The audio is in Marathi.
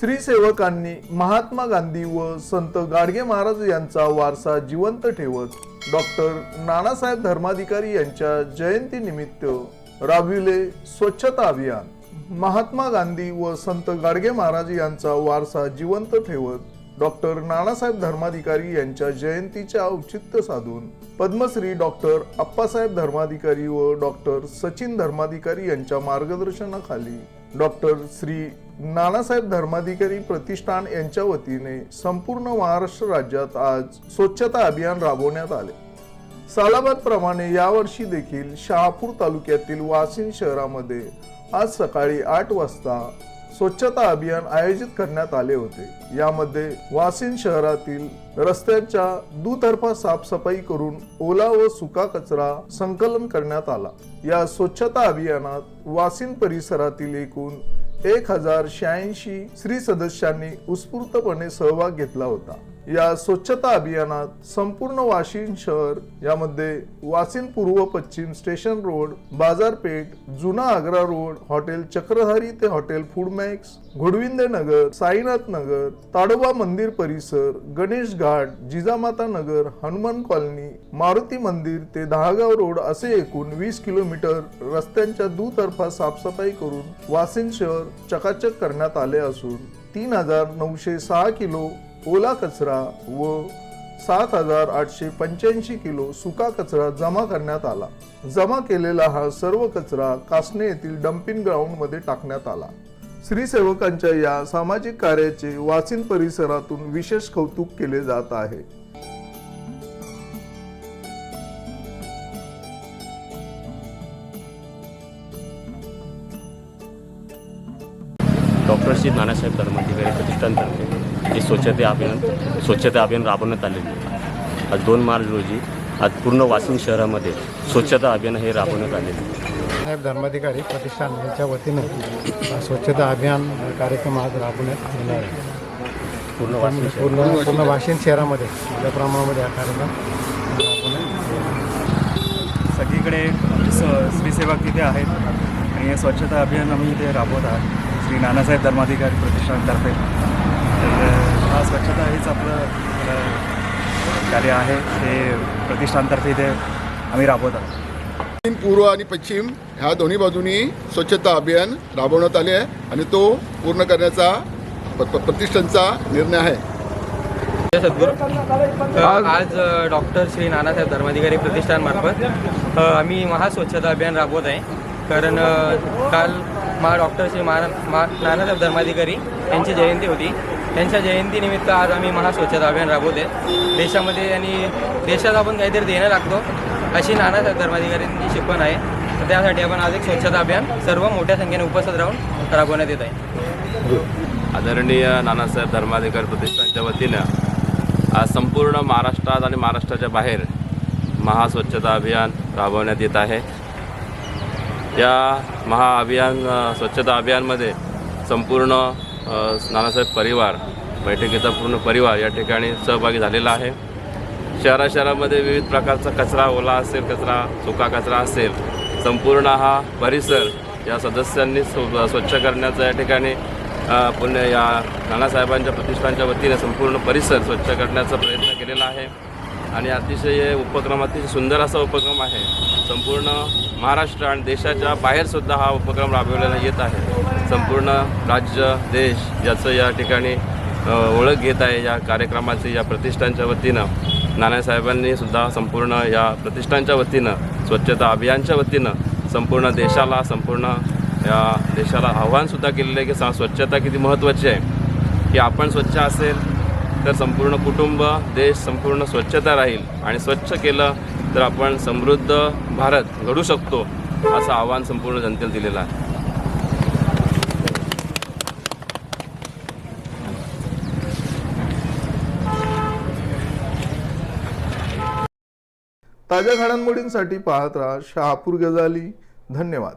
श्री सेवकांनी महात्मा गांधी व संत गाडगे महाराज यांचा वारसा जिवंत ठेवत डॉक्टर नानासाहेब धर्माधिकारी यांच्या जयंतीनिमित्त राबविले स्वच्छता अभियान. महात्मा गांधी व संत गाडगे महाराज यांचा वारसा जिवंत ठेवत डॉक्टर नानासाहेब धर्माधिकारी यांच्या जयंतीचे औचित्य साधून पद्मश्री डॉक्टर अप्पासाहेब धर्माधिकारी व डॉक्टर सचिन धर्माधिकारी यांच्या मार्गदर्शनाखाली डॉक्टर श्री नानासाहेब धर्माधिकारी प्रतिष्ठान यांच्या वतीने संपूर्ण महाराष्ट्र राज्यात आज स्वच्छता अभियान राबवण्यात आले. सालाबाद प्रमाणे यावर्षी देखील शहापूर तालुक्यातील वासिन शहरामध्ये आज सकाळी आठ वाजता स्वच्छता अभियान आयोजित करण्यात आले होते. यामध्ये वासिन शहरातील रस्त्यांच्या दुतर्फा साफसफाई करून ओला व सुका कचरा संकलन करण्यात आला. या स्वच्छता अभियानात वासिन परिसरातील एकूण एक हजार शहाऐंशी स्त्री सदस्यांनी उत्स्फूर्तपणे सहभाग घेतला होता. या स्वच्छता अभियानात संपूर्ण वाशिम शहर यामध्ये वासिन पूर्व पश्चिम स्टेशन रोड बाजारपेठ जुना आग्रा रोड हॉटेल चक्रधारी ते हॉटेल फूडमॅक्स घोडविंदे नगर साईनाथ नगर ताडोबा मंदिर परिसर गणेश घाट जिजामाता नगर हनुमान कॉलनी मारुती मंदिर ते दहागाव रोड असे एकूण वीस किलोमीटर रस्त्यांच्या दुतर्फा साफसफाई करून वासिन शहर चकाचक करण्यात आले असून तीन हजार नऊशे सहा किलो ओला कचरा व सात हजार आठशे पंच्याऐंशी किलो सुका कचरा जमा करण्यात आला. जमा केलेला हा सर्व कचरा कासने येथील डम्पिंग ग्राउंडमध्ये टाकण्यात आला. श्री सेवकांच्या या सामाजिक कार्याचे वाचिन परिसरातून विशेष कौतुक केले जात आहे. डॉक्टर श्री नानासाहेब धर्माधिकारी प्रतिष्ठानतर्फे हे स्वच्छता अभियान स्वच्छता अभियान राबवण्यात आलेले आहे. आज दोन मार्च रोजी आज पूर्ण वाशिम शहरामध्ये स्वच्छता अभियान हे राबवण्यात आलेले आहे. साहेब धर्माधिकारी प्रतिष्ठान यांच्या वतीनं स्वच्छता अभियान कार्यक्रम आज राबवण्यात येणार आहे. पूर्ण वाशिम पूर्ण पूर्ण वाशिम शहरामध्ये मोठ्या प्रमाणामध्ये हा कार्यक्रम राबवण्यात सगळीकडे स स्त्रीसेवक तिथे आहेत आणि हे स्वच्छता अभियान आम्ही इथे राबवत आहात. श्री नानासाहेब धर्माधिकारी प्रतिष्ठानतर्फे. तर हा स्वच्छता हेच आपलं कार्य आहे. ते प्रतिष्ठानतर्फे इथे आम्ही राबवत आहोत. दक्षिण पूर्व आणि पश्चिम ह्या दोन्ही बाजूनी स्वच्छता अभियान राबवण्यात आले आहे आणि तो पूर्ण करण्याचा प्रतिष्ठानचा निर्णय आहे. आज डॉक्टर श्री नानासाहेब धर्माधिकारी प्रतिष्ठानमार्फत आम्ही महास्वच्छता अभियान राबवत आहे. कारण काल मा डॉक्टर श्री मा मा नानासाहेब धर्माधिकारी यांची जयंती होती. त्यांच्या जयंतीनिमित्त आज आम्ही महास्वच्छता अभियान राबवत. देशामध्ये आणि देशात आपण काहीतरी देणं लागतो अशी नानासाहेब धर्माधिकाऱ्यांची शिकवण आहे. तर त्यासाठी आपण आज एक स्वच्छता अभियान सर्व मोठ्या संख्येने उपस्थित राहून राबवण्यात येत आहे. आदरणीय नानासाहेब धर्माधिकारी प्रतिष्ठानच्या वतीनं आज संपूर्ण महाराष्ट्रात आणि महाराष्ट्राच्या बाहेर महास्वच्छता अभियान राबवण्यात येत आहे. या महाअभियान स्वच्छता अभियानमध्ये संपूर्ण नानासाहेब परिवार बैठकीचा पूर्ण परिवार या ठिकाणी सहभागी झालेला आहे. शहरा शहरामध्ये विविध प्रकारचा कचरा ओला असेल कचरा सुका कचरा असेल संपूर्ण हा परिसर या सदस्यांनी स्व- स्वच्छ करण्याचा या ठिकाणी अ, पुण्य या नानासाहेबांच्या प्रतिष्ठानच्या वतीने संपूर्ण परिसर स्वच्छ करण्याचा प्रयत्न केलेला आहे. आणि अतिशय उपक्रम अतिशय सुंदर असा उपक्रम आहे. संपूर्ण महाराष्ट्र आणि देशाच्या बाहेरसुद्धा हा उपक्रम राबवलेला येत आहे. संपूर्ण राज्य देश याचं या ठिकाणी ओळख घेत आहे या कार्यक्रमाची या प्रतिष्ठानच्या वतीनं. नानासाहेबांनी सुद्धा संपूर्ण या प्रतिष्ठानच्या वतीनं स्वच्छता अभियानच्या वतीनं संपूर्ण देशाला संपूर्ण या देशाला आव्हानसुद्धा केलेलं आहे की सा स्वच्छता किती महत्त्वाची आहे. की आपण स्वच्छ असेल तर संपूर्ण कुटुंब देश संपूर्ण स्वच्छता राहील आणि स्वच्छ केलं तर आपण समृद्ध भारत घडू शकतो असं आव्हान संपूर्ण जनतेला दिलेलं आहे. ताज्या घडामोडींसाठी पाहत राहा शहापूर गजाली. धन्यवाद.